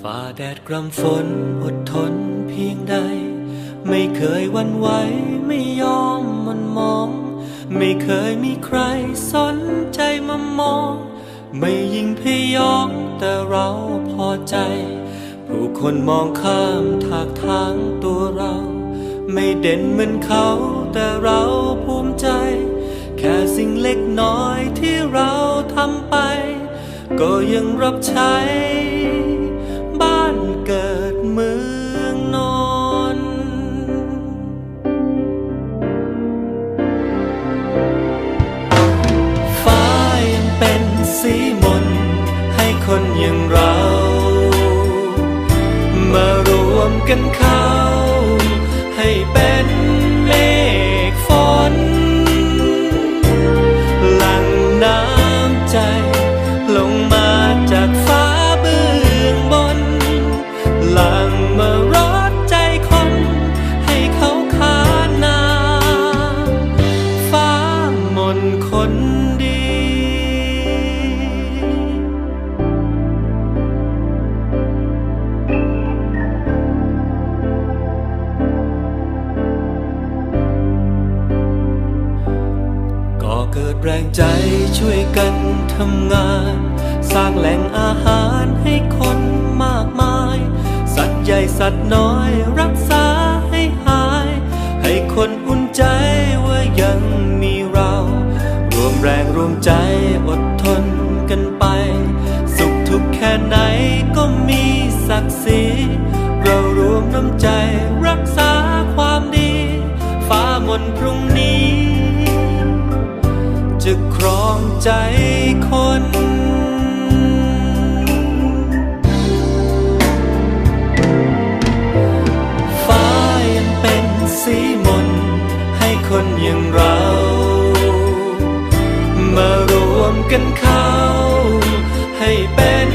ฝ่าแดดกรำฝนอดทนเพียงใด ไม่เคยหวันไหวไม่ยอมมันมอง ไม่เคยมีใครสนใจมามอง ไม่ยิ่งพยองแต่เราพอใจ ผู้คนมองข้ามทากทางตัวเรา ไม่เด่นเหมือนเขาแต่เราภูมิใจ แค่สิ่งเล็กน้อยที่เราทำไป ก็ยังรับใช้ สีมนให้คนอย่างเรา มารวมกันเข้า ก็เกิดแรงใจช่วยกันทำงาน สร้างแหล่งอาหารให้คนมากมาย สัตว์ใหญ่สัตว์น้อยรักษาให้หาย ให้คนอุ่นใจว่ายังมีเรา รวมแรงรวมใจอดทนกันไป สุขทุกข์แค่ไหนก็มีศักดิ์ศรีเรารวมน้ำใจรักษาความดี ฟ้ามนต์พรุ่ง ใจคนฟ้ายังเป็นสีมนให้คนอย่างเรา มารวมกันเข้าให้เป็น